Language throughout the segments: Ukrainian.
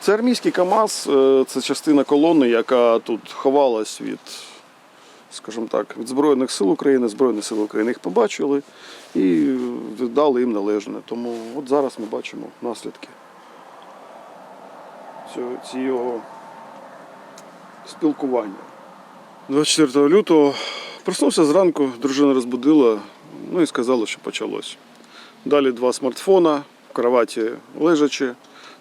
Це армійський КАМАЗ, е, це частина колони, яка тут ховалась від, скажімо так, від Збройних сил України. Збройні сили України їх побачили і віддали їм належне. Тому от зараз ми бачимо наслідки цього, спілкування. 24 лютого проснувся зранку, дружина розбудила, ну і сказала, що почалось. Далі два смартфона в кроваті лежачи,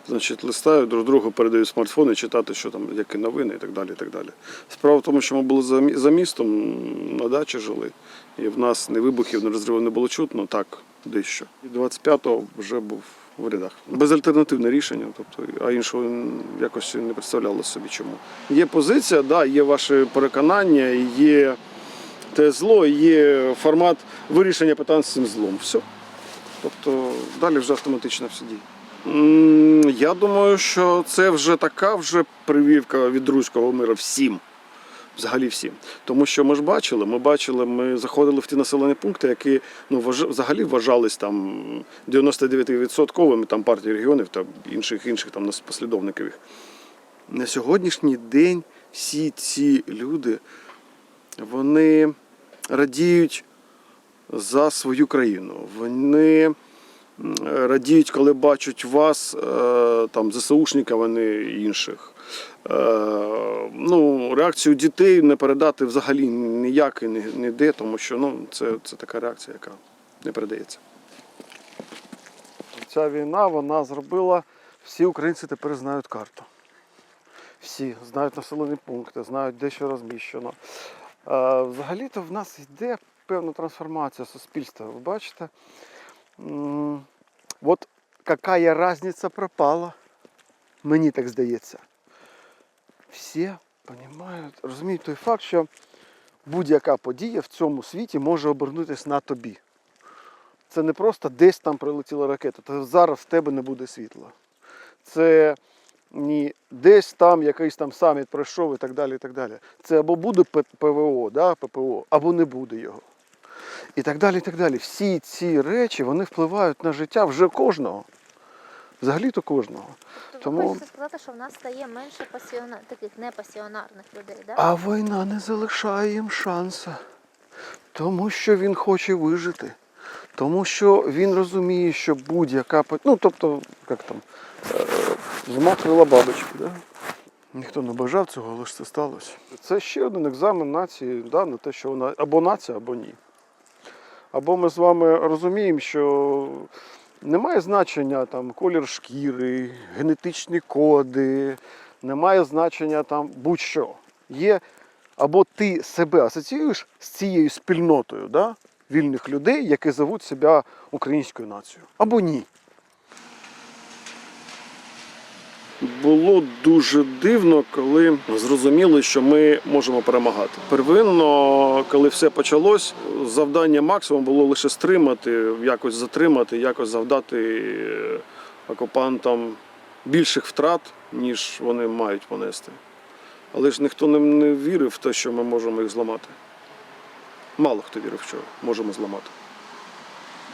значить, листають, друг другу передають смартфони, читати, що там, які новини і так далі. І так далі. Справа в тому, що ми були за, містом, на дачі жили, і в нас ні вибухів, ні розривів не було чутно, так, дещо. І 25-го вже був в рядах. Безальтернативне рішення, тобто, а іншого якось не представляло собі чому. Є позиція, да, є ваші переконання, є те зло, є формат вирішення питань з цим злом. Все. Тобто далі вже автоматично все діє. Я думаю, що це вже така вже прививка від руського миру всім. Взагалі всім. Тому що ми ж бачили, ми бачили, ми заходили в ті населені пункти, які ну, взагалі вважались там 99% там партії регіонів та інших інших там послідовників. На сьогоднішній день всі ці люди вони радіють за свою країну. Вони радіють, коли бачать вас, е, там, ЗСУшників, а не інших. Е, Ну, реакцію дітей не передати взагалі ніяк і ні- ніде, тому що ну, це, це така реакція, яка не передається. Ця війна вона зробила, всі українці тепер знають карту. Всі знають населені пункти, знають, де що розміщено. Е, Взагалі-то в нас йде певна трансформація суспільства. Ви бачите? От яка різниця пропала, мені так здається. Всі розуміють, розуміють той факт, що будь-яка подія в цьому світі може обернутися на тобі. Це не просто десь там прилетіла ракета, то зараз в тебе не буде світла. Це ні десь там якийсь там саміт пройшов і так далі. і так далі. Це або буде ПВО, да, ППО, або не буде його. І так далі. і так далі. Всі ці речі вони впливають на життя вже кожного. Взагалі-то кожного. Тобто Тому- ви хочете сказати, що в нас стає менше пасіона... таких непасіонарних людей, да? А війна не залишає їм шанса. Тому що він хоче вижити. Тому що він розуміє, що будь-яка. Ну, тобто, як там, е, змокрила бабочка, да? Ніхто не бажав цього, але ж це сталося. Це ще один екзамен нації да, на те, що вона або нація, або ні. Або ми з вами розуміємо, що немає значення там колір шкіри, генетичні коди, немає значення там будь-що. Є або ти себе асоціюєш з цією спільнотою да, вільних людей, які зовуть себе українською нацією, або ні. Було дуже дивно, коли зрозуміли, що ми можемо перемагати. Первинно, коли все почалось, завдання максимум було лише стримати, якось затримати, якось завдати е, окупантам більших втрат, ніж вони мають понести. Але ж ніхто не, вірив в те, що ми можемо їх зламати. Мало хто вірив, що можемо зламати.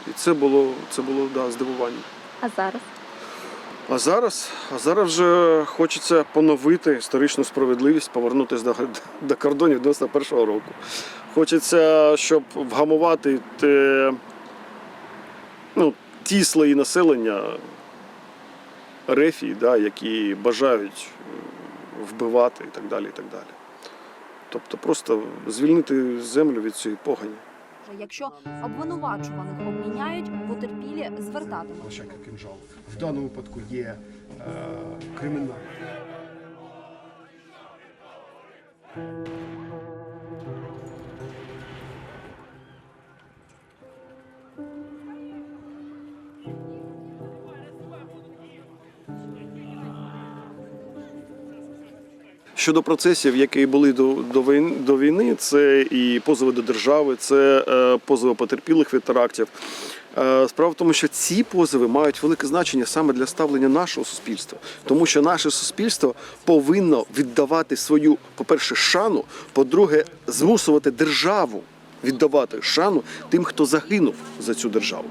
І це було, це було да, здивування. А зараз? А зараз, а зараз вже хочеться поновити історичну справедливість, повернутися до, до кордонів 91-го року. Хочеться, щоб вгамувати те, ну, ті слої населення рефії, да, які бажають е, вбивати і так далі. І так далі. Тобто просто звільнити землю від цієї погані. Якщо обвинувачуваних обміняють, потерпілі звертатимуть. Лошака кинжал. В даному випадку є е, кримінальна. Щодо процесів, які були до, до, війни, до війни, це і позови до держави, це е, позови потерпілих від терактів. Е, справа в тому, що ці позови мають велике значення саме для ставлення нашого суспільства, тому що наше суспільство повинно віддавати свою, по-перше, шану, по-друге, змусувати державу віддавати шану тим, хто загинув за цю державу.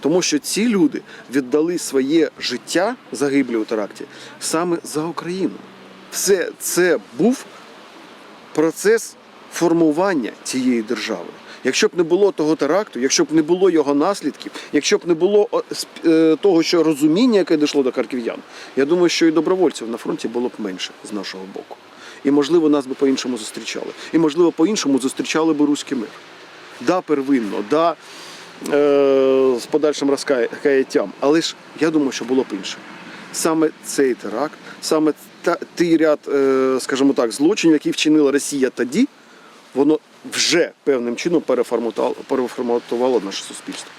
Тому що ці люди віддали своє життя загиблі у теракті саме за Україну. Все це був процес формування цієї держави. Якщо б не було того теракту, якщо б не було його наслідків, якщо б не було е, того, що розуміння, яке дійшло до харків'ян, я думаю, що і добровольців на фронті було б менше з нашого боку. І можливо нас би по-іншому зустрічали. І можливо по-іншому зустрічали би руський мир. Да, первинно, да, е, з подальшим розкаяттям. Але ж я думаю, що було б інше. Саме цей теракт, саме та, той ряд, е, скажімо так, злочинів, які вчинила Росія тоді, воно вже певним чином переформатувало, наше суспільство.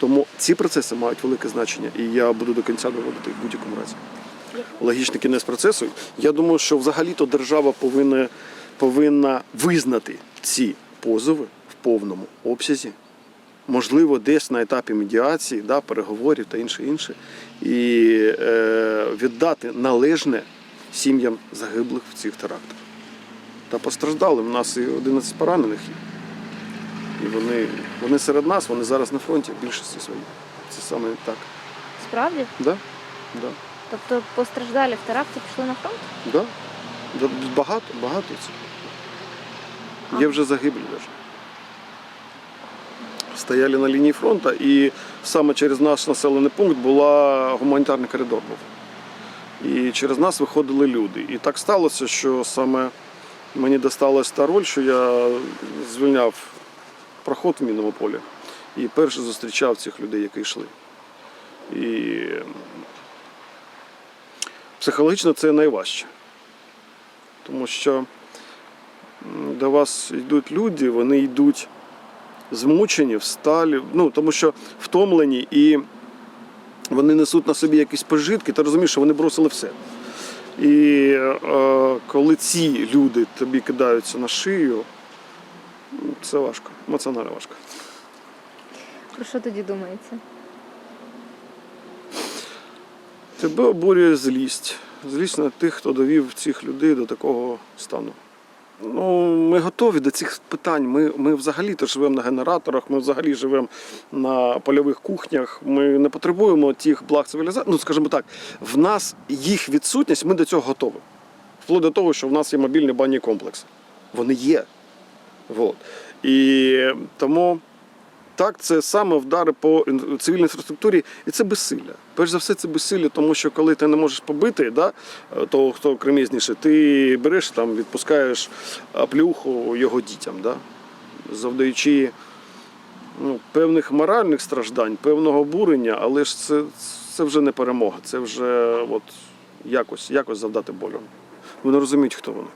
Тому ці процеси мають велике значення, і я буду до кінця доводити в будь-якому разі. Логічний кінець процесу. Я думаю, що взагалі-то держава повинна, повинна визнати ці позови в повному обсязі. Можливо, десь на етапі медіації, да, переговорів та інше інше, і е, віддати належне сім'ям загиблих в цих терактах. Та постраждали. У нас і 11 поранених. І вони, вони серед нас, вони зараз на фронті в більшості своїй. Це саме так. Справді? Да? Да. Тобто постраждалі в теракті пішли на фронт? Да. Да, Багато, багато це. Є вже загиблі навіть. Стояли на лінії фронту, і саме через наш населений пункт була гуманітарний коридор був. І через нас виходили люди. І так сталося, що саме мені досталась та роль, що я звільняв проход в мінному полі. І перше зустрічав цих людей, які йшли. І психологічно це найважче. Тому що до вас йдуть люди, вони йдуть змучені, всталі, ну, тому що втомлені і вони несуть на собі якісь пожитки, ти розумієш, що вони бросили все. І е, коли ці люди тобі кидаються на шию, це важко, емоціонально важко. Про що тоді думається? Тебе обурює злість. Злість на тих, хто довів цих людей до такого стану. Ну, ми готові до цих питань. Ми, ми взагалі-то живемо на генераторах, ми взагалі живемо на польових кухнях. Ми не потребуємо тих благ цивілізації. Ну, скажімо так, в нас їх відсутність, ми до цього готові. Вплоть до того, що в нас є мобільні банні комплекси. Вони є. От. І тому так, це саме вдари по цивільній інфраструктурі, і це безсилля. Перш за все, це безсилля, тому що коли ти не можеш побити да, того, хто кремізніше, ти береш там, відпускаєш а, плюху його дітям, да, завдаючи ну, певних моральних страждань, певного обурення, але ж це, це вже не перемога, це вже от, якось, якось завдати болю. Вони розуміють, хто вони.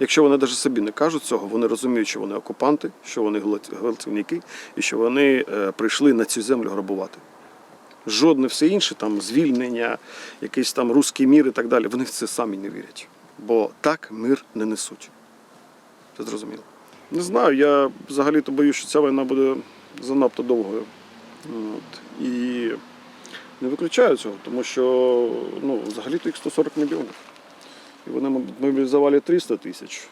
Якщо вони навіть собі не кажуть цього, вони розуміють, що вони окупанти, що вони гвалтівники і що вони е, прийшли на цю землю грабувати. Жодне все інше, там звільнення, якийсь там русський мір і так далі, вони в це самі не вірять. Бо так мир не несуть. Це зрозуміло. Не знаю, я взагалі-то боюсь, що ця війна буде занадто довгою. От. І не виключаю цього, тому що ну, взагалі-то їх 140 мільйонів. І вони мобілізували 300 тисяч.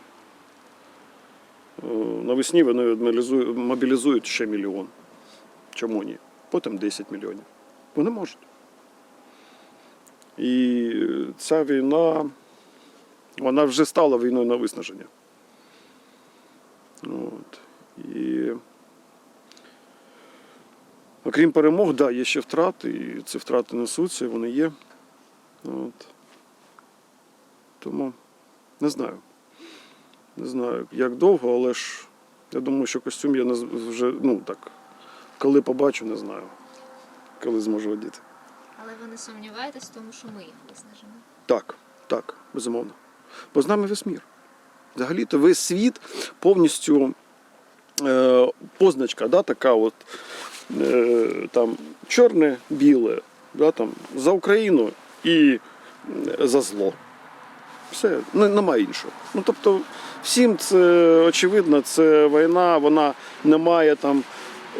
Е, Навесні вони мобілізують, ще мільйон. Чому ні? Потім 10 мільйонів. Вони можуть. І ця війна, вона вже стала війною на виснаження. От. І окрім перемог, да, є ще втрати, і ці втрати несуться, вони є. От. Тому не знаю. Не знаю, як довго, але ж я думаю, що костюм я вже, ну так, коли побачу, не знаю. Коли зможу одіти. Але ви не сумніваєтесь в тому, що ми їх виснажимо. Так, так, безумовно. Бо з нами весь мір. Взагалі-то весь світ повністю е, позначка, да, така от е, там чорне, біле, да, там, за Україну і е, за зло. Все, ну, немає іншого. Ну тобто, всім це очевидно, це війна, вона не має там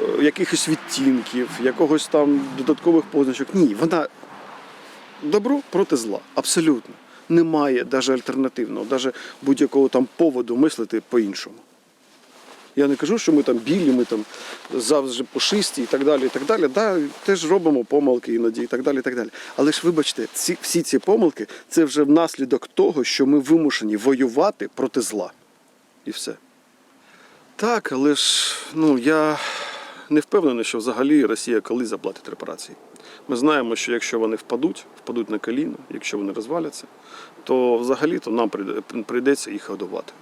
е, якихось відтінків, якогось там додаткових позначок. Ні, вона добро проти зла. Абсолютно. Немає навіть альтернативного, навіть будь-якого там поводу мислити по-іншому. Я не кажу, що ми там білі, ми там завжди пушисті і так далі. і так далі. Да, теж робимо помилки іноді і так далі. і так далі. Але ж вибачте, ці, всі ці помилки це вже внаслідок того, що ми вимушені воювати проти зла. І все. Так, але ж ну, я не впевнений, що взагалі Росія колись заплатить репарації. Ми знаємо, що якщо вони впадуть, впадуть на коліно, якщо вони розваляться, то взагалі-то нам прийдеться їх годувати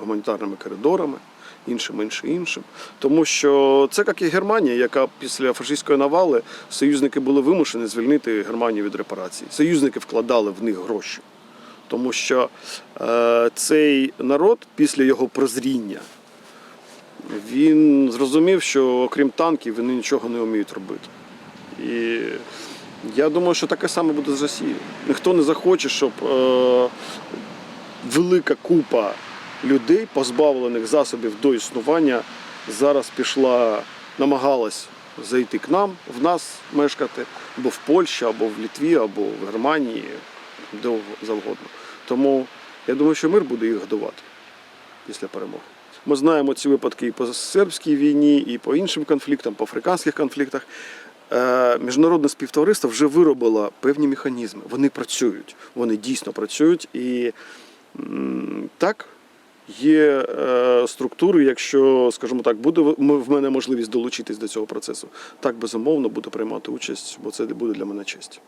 гуманітарними коридорами, іншим, іншим, іншим. Тому що це як і Германія, яка після фашистської навали союзники були вимушені звільнити Германію від репарацій. Союзники вкладали в них гроші. Тому що е, цей народ після його прозріння він зрозумів, що окрім танків вони нічого не вміють робити. І я думаю, що таке саме буде з Росією. Ніхто не захоче, щоб е, велика купа людей, позбавлених засобів до існування, зараз пішла, намагалась зайти к нам, в нас мешкати, або в Польщі, або в Літві, або в Германії, де завгодно. Тому я думаю, що мир буде їх годувати після перемоги. Ми знаємо ці випадки і по сербській війні, і по іншим конфліктам, по африканських конфліктах. Е, Міжнародне співтовариство вже виробило певні механізми. Вони працюють, вони дійсно працюють. І так, є е, структури, якщо, скажімо так, буде в мене можливість долучитись до цього процесу, так безумовно буду приймати участь, бо це буде для мене честь.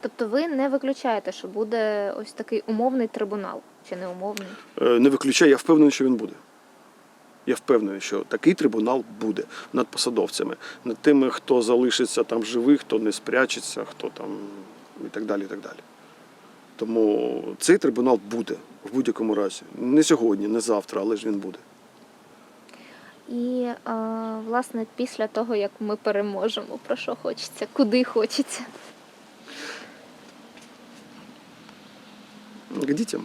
Тобто ви не виключаєте, що буде ось такий умовний трибунал чи не умовний? Е, Не виключаю, я впевнений, що він буде. Я впевнений, що такий трибунал буде над посадовцями, над тими, хто залишиться там живий, хто не спрячеться, хто там і так далі. І так далі. Тому цей трибунал буде в будь-якому разі. Не сьогодні, не завтра, але ж він буде. І е, власне після того, як ми переможемо, про що хочеться, куди хочеться? К дітям.